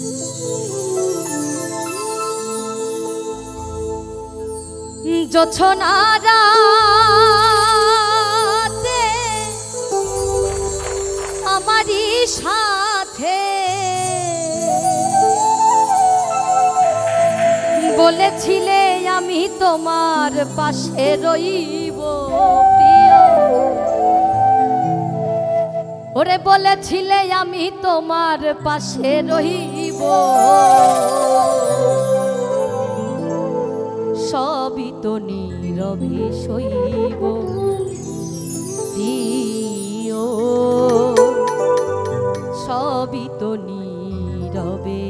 জোছনারাতে আমারই সাথে বলেছিলে আমি তোমার পাশে রইব। ওরে বলেছিলে আমি তোমার পাশে রহিব। সবই তো নীরবে সইব। সবই তো নীরবে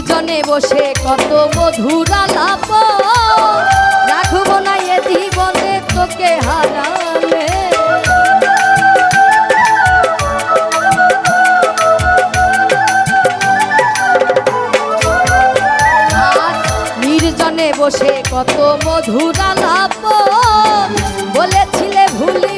নির্জনে বসে কত মধুর আলাপ। রাখব না এ জীবনে তোকে হারালে। নির্জনে বসে কত মধুর আলাপ। বলেছিলে ভুলিবে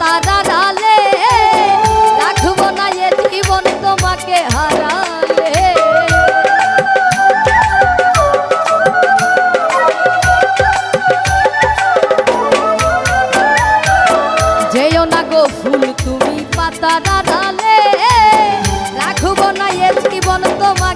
পাতার আড়ালে রাখব না এ জীবন তোমাকে হারালে। যেও না গো ফুল তুমি পাতার আড়ালে তোমাকে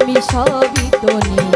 আমি সবই তো নিয়ে